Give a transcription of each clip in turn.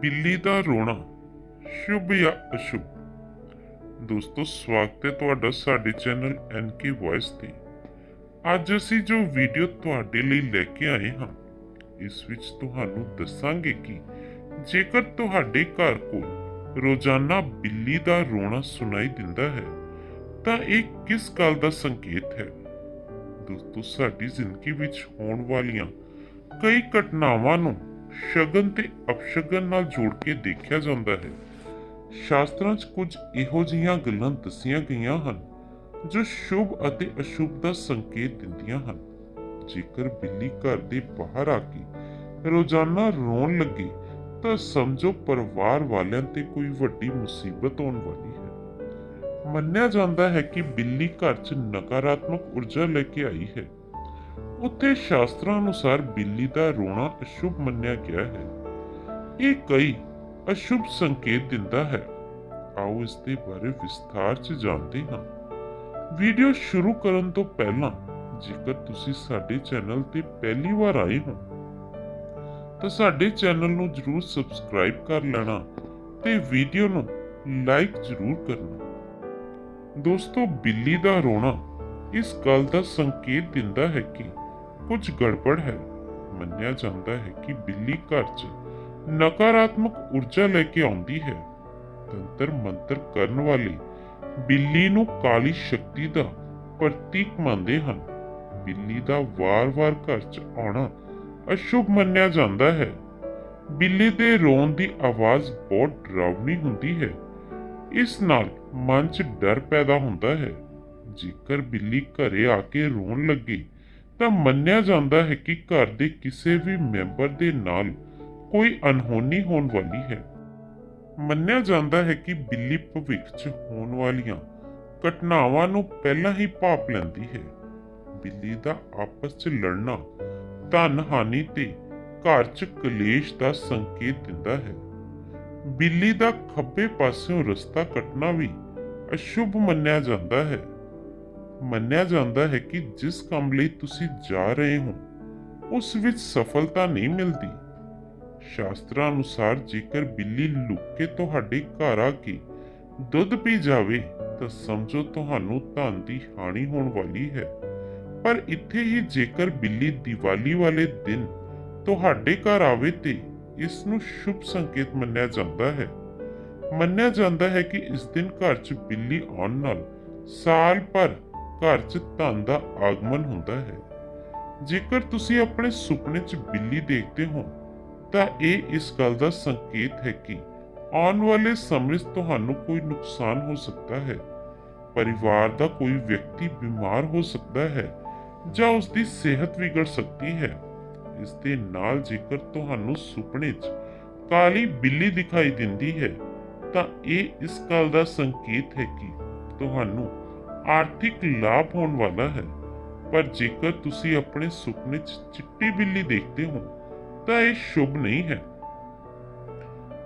ਬਿੱਲੀ ਦਾ ਰੋਣਾ, ਸ਼ੁਭ ਜਾਂ ਅਸ਼ੁਭ? ਦੋਸਤੋ, ਸਵਾਗਤ ਹੈ ਤੁਹਾਡਾ ਸਾਡੇ ਚੈਨਲ ਐਨਕੇ ਵੌਇਸ ਤੇ। ਅੱਜ ਅਸੀਂ ਜੋ ਵੀਡੀਓ ਤੁਹਾਡੇ ਲਈ ਲੈ ਕੇ ਆਏ ਹਾਂ, ਇਸ ਵਿੱਚ ਤੁਹਾਨੂੰ ਦੱਸਾਂਗੇ ਕਿ ਜੇਕਰ ਤੁਹਾਡੇ ਘਰ ਕੋਲ ਰੋਜ਼ਾਨਾ ਬਿੱਲੀ ਦਾ ਰੋਣਾ ਸੁਣਾਈ ਦਿੰਦਾ ਹੈ, ਤਾਂ ਇਹ ਕਿਸ ਗੱਲ ਦਾ ਸੰਕੇਤ ਹੈ? ਦੋਸਤੋ, ਸਾਡੀ ਜ਼ਿੰਦਗੀ ਵਿੱਚ ਹੋਣ ਵਾਲੀਆਂ ਕਈ ਘਟਨਾਵਾਂ ਨੂੰ ਸ਼ਗਨ ਤੇ ਅਪਸ਼ਗਨ ਨਾਲ ਜੋੜ ਕੇ ਦੇਖਿਆ ਜਾਂਦਾ ਹੈ। ਸ਼ਾਸਤਰਾਂ 'ਚ ਕੁਝ ਇਹੋ ਜਿਹੀਆਂ ਗੱਲਾਂ ਦੱਸੀਆਂ ਗਈਆਂ ਹਨ, ਜੋ ਸ਼ੁਭ ਅਤੇ ਅਸ਼ੁਭ ਦਾ ਸੰਕੇਤ ਦਿੰਦੀਆਂ ਹਨ। ਜੇਕਰ ਬਿੱਲੀ ਘਰ ਦੇ ਬਾਹਰ ਆ ਕੇ ਰੋਜ਼ਾਨਾ ਰੋਣ ਲੱਗੇ, ਤਾਂ ਸਮਝੋ ਪਰਿਵਾਰ ਵਾਲਿਆਂ ਤੇ ਕੋਈ ਵੱਡੀ ਮੁਸੀਬਤ ਆਉਣ ਵਾਲੀ ਹੈ। ਮੰਨਿਆ ਜਾਂਦਾ ਹੈ ਕਿ ਬਿੱਲੀ ਘਰ 'ਚ ਨਕਾਰਾਤਮਕ ਊਰਜਾ ਲੈ ਕੇ ਆਈ ਹੈ। ਉੱਥੇ ਸ਼ਾਸਤਰਾਂ ਅਨੁਸਾਰ ਬਿੱਲੀ ਦਾ ਰੋਣਾ ਅਸ਼ੁਭ ਮੰਨਿਆ ਗਿਆ ਹੈ। ਇਹ ਕਈ ਅਸ਼ੁਭ ਸੰਕੇਤ ਦਿੰਦਾ ਹੈ। ਆਓ ਇਸ ਦੇ ਬਾਰੇ ਵਿਸਥਾਰ 'ਚ ਜਾਣਦੇ ਹਾਂ। ਵੀਡੀਓ ਸ਼ੁਰੂ ਕਰਨ ਤੋਂ ਪਹਿਲਾਂ ਜੇਕਰ ਤੁਸੀਂ ਸਾਡੇ ਚੈਨਲ ਤੇ ਪਹਿਲੀ ਵਾਰ ਆਏ ਹੋ, ਤਾਂ ਸਾਡੇ ਚੈਨਲ ਨੂੰ ਜਰੂਰ ਸਬਸਕ੍ਰਾਈਬ ਕਰ ਲੈਣਾ ਤੇ ਵੀਡੀਓ ਨੂੰ ਲਾਈਕ ਜਰੂਰ ਕਰਨਾ। ਦੋਸਤੋ, ਬਿੱਲੀ ਦਾ ਰੋਣਾ ਇਸ ਗੱਲ ਦਾ ਸੰਕੇਤ ਦਿੰਦਾ ਹੈ ਕਿ ਕੁਝ ਗੜਬੜ ਹੈ। ਮੰਨਿਆ ਜਾਂਦਾ ਹੈ ਕਿ ਬਿੱਲੀ ਘਰ 'ਚ ਨਕਾਰਾਤਮਕ ਊਰਜਾ ਲੈ ਕੇ ਆਉਂਦੀ ਹੈ। ਤੰਤਰ ਮੰਤਰ ਕਰਨ ਵਾਲੇ ਬਿੱਲੀ ਨੂੰ ਕਾਲੀ ਸ਼ਕਤੀ ਦਾ ਪ੍ਰਤੀਕ ਮੰਨਦੇ ਹਨ। ਬਿੱਲੀ ਦਾ ਵਾਰ-ਵਾਰ ਘਰ 'ਚ ਆਉਣਾ ਅਸ਼ੁਭ ਮੰਨਿਆ ਜਾਂਦਾ ਹੈ। ਬਿੱਲੀ ਦੇ ਰੋਣ ਦੀ ਆਵਾਜ਼ ਬਹੁਤ ਡਰਾਵਣੀ ਹੁੰਦੀ ਹੈ। ਇਸ ਨਾਲ ਮਨ 'ਚ ਡਰ ਪੈਦਾ ਹੁੰਦਾ ਹੈ। ਜੇਕਰ ਬਿੱਲੀ ਘਰੇ ਆ ਕੇ ਰੋਣ ਲੱਗੇ, ਤਾਂ ਮੰਨਿਆ ਜਾਂਦਾ ਹੈ ਕਿ ਘਰ ਦੇ ਕਿਸੇ ਵੀ ਮੈਂਬਰ ਦੇ ਨਾਲ ਕੋਈ ਅਨਹੋਨੀ ਹੋਣ ਵਾਲੀ ਹੈ। ਮੰਨਿਆ ਜਾਂਦਾ ਹੈ ਕਿ ਬਿੱਲੀ ਭਵਿੱਖ 'ਚ ਹੋਣ ਵਾਲੀਆਂ ਘਟਨਾਵਾਂ ਨੂੰ ਪਹਿਲਾਂ ਹੀ ਭਾਪ ਲੈਂਦੀ ਹੈ। ਬਿੱਲੀ ਦਾ ਆਪਸ 'ਚ ਲੜਨਾ ਧਨ ਹਾਨੀ ਤੇ ਘਰ 'ਚ ਕਲੇਸ਼ ਦਾ ਸੰਕੇਤ ਦਿੰਦਾ ਹੈ। ਬਿੱਲੀ ਦਾ ਖੱਬੇ ਪਾਸਿਓਂ ਰਸਤਾ ਕੱਟਣਾ ਵੀ ਅਸ਼ੁਭ ਮੰਨਿਆ ਜਾਂਦਾ ਹੈ। ਮੰਨਿਆ ਜਾਂਦਾ ਹੈ ਕਿ ਜਿਸ ਕੰਮ ਲਈ ਤੁਸੀਂ ਜਾ ਰਹੇ ਹੋ, ਉਸ ਵਿੱਚ ਸਫਲਤਾ ਨਹੀਂ ਮਿਲਦੀ। ਸ਼ਾਸਤਰਾਂ ਅਨੁਸਾਰ ਜੇਕਰ ਬਿੱਲੀ ਲੁੱਕ ਕੇ ਤੁਹਾਡੇ ਘਰ ਆ ਕੇ ਦੁੱਧ ਪੀ ਜਾਵੇ, ਤਾਂ ਸਮਝੋ ਤੁਹਾਨੂੰ ਧਨ ਦੀ ਹਾਨੀ ਹੋਣ ਵਾਲੀ ਹੈ। ਪਰ ਇੱਥੇ ਹੀ ਜੇਕਰ ਬਿੱਲੀ ਦੀਵਾਲੀ ਵਾਲੇ ਦਿਨ ਤੁਹਾਡੇ ਘਰ ਆਵੇ ਤੇ ਇਸ ਨੂੰ ਸ਼ੁਭ ਸੰਕੇਤ ਮੰਨਿਆ ਜਾਂਦਾ ਹੈ। ਮੰਨਿਆ ਜਾਂਦਾ ਹੈ ਕਿ ਇਸ ਦਿਨ ਘਰ 'ਚ ਬਿੱਲੀ ਆਉਣ ਨਾਲ ਸਾਲ ਭਰ ਘਰ 'ਚ ਧਨ ਦਾ ਆਗਮਨ ਹੁੰਦਾ ਹੈ। ਜੇਕਰ ਤੁਸੀਂ ਆਪਣੇ ਸੁਪਨੇ 'ਚ ਬਿੱਲੀ ਦੇਖਦੇ ਹੋ, ਤਾਂ ਇਹ ਇਸ ਗੱਲ ਦਾ ਸੰਕੇਤ ਹੈ ਕਿ ਆਉਣ ਵਾਲੇ ਸਮੇਂ 'ਚ ਤੁਹਾਨੂੰ ਕੋਈ ਨੁਕਸਾਨ ਹੋ ਸਕਦਾ ਹੈ। ਪਰਿਵਾਰ ਦਾ ਕੋਈ ਵਿਅਕਤੀ ਬਿਮਾਰ ਹੋ ਸਕਦਾ ਹੈ ਜਾਂ ਉਸ ਦੀ ਸਿਹਤ ਵਿਗੜ ਸਕਦੀ ਹੈ। ਇਸ ਦੇ ਨਾਲ ਜੇਕਰ ਤੁਹਾਨੂੰ ਸੁਪਨੇ 'ਚ ਕਾਲੀ ਬਿੱਲੀ ਦਿਖਾਈ ਦਿੰਦੀ ਹੈ, ਤਾਂ ਇਹ ਇਸ ਗੱਲ ਦਾ ਸੰਕੇਤ ਹੈ ਕਿ ਤੁਹਾਨੂੰ ਆਰਥਿਕ ਲਾਭ ਹੋਣ ਵਾਲਾ ਹੈ। ਪਰ ਜੇਕਰ ਤੁਸੀਂ ਆਪਣੇ ਸੁਪਨੇ 'ਚ ਚਿੱਟੀ ਬਿੱਲੀ ਦੇਖਦੇ ਹੋ, ਤਾਂ ਇਹ ਸ਼ੁਭ ਨਹੀਂ ਹੈ।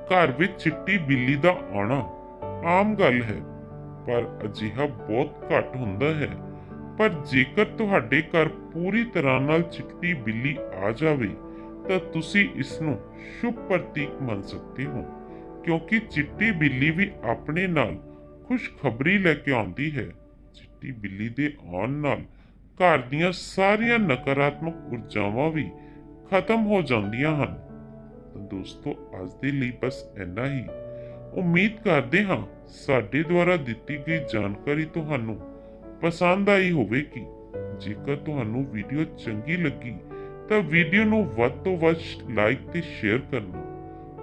ਘਰ ਵਿੱਚ ਚਿੱਟੀ ਬਿੱਲੀ ਦਾ ਆਉਣਾ ਆਮ ਗੱਲ ਹੈ, ਪਰ ਅਜਿਹਾ ਬਹੁਤ ਘੱਟ ਹੁੰਦਾ ਹੈ। ਪਰ ਜੇਕਰ ਤੁਹਾਡੇ ਘਰ ਪੂਰੀ ਤਰ੍ਹਾਂ ਨਾਲ ਚਿੱਟੀ ਬਿੱਲੀ ਆ ਜਾਵੇ, ਤਾਂ ਤੁਸੀਂ ਇਸ ਨੂੰ ਸ਼ੁਭ ਪ੍ਰਤੀਕ ਮੰਨ ਸਕਦੇ ਹੋ, ਕਿਉਂਕਿ ਚਿੱਟੀ ਬਿੱਲੀ ਵੀ ਆਪਣੇ ਨਾਲ ਖੁਸ਼ਖਬਰੀ ਲੈ ਕੇ ਆਉਂਦੀ ਹੈ। ਚਿੱਟੀ ਬਿੱਲੀ ਦੇ ਆਉਣ ਨਾਲ ਘਰ ਦੀਆਂ ਸਾਰੀਆਂ ਨਕਾਰਾਤਮਕ ਊਰਜਾਵਾਂ ਵੀ ਖਤਮ ਹੋ ਜਾਂਦੀਆਂ ਹਨ। ਤਾਂ ਦੋਸਤੋ, ਅੱਜ ਦੇ ਲਈ ਬਸ ਇੰਨਾ ਹੀ। ਉਮੀਦ ਕਰਦੇ ਹਾਂ ਸਾਡੇ ਦੁਆਰਾ ਦਿੱਤੀ ਗਈ ਜਾਣਕਾਰੀ ਤੁਹਾਨੂੰ ਪਸੰਦ ਆਈ ਹੋਵੇਗੀ। ਜੇਕਰ ਤੁਹਾਨੂੰ ਵੀਡੀਓ ਚੰਗੀ ਲੱਗੀ, ਤਾਂ ਵੀਡੀਓ ਨੂੰ ਵੱਧ ਤੋਂ ਵੱਧ ਲਾਈਕ ਤੇ ਸ਼ੇਅਰ ਕਰਨਾ।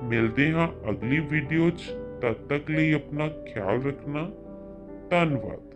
ਮਿਲਦੇ ਹਾਂ ਅਗਲੀ ਵੀਡੀਓ 'ਚ। ਤਦ ਤੱਕ ਲਈ ਆਪਣਾ ਖਿਆਲ ਰੱਖਣਾ। ਧੰਨਵਾਦ।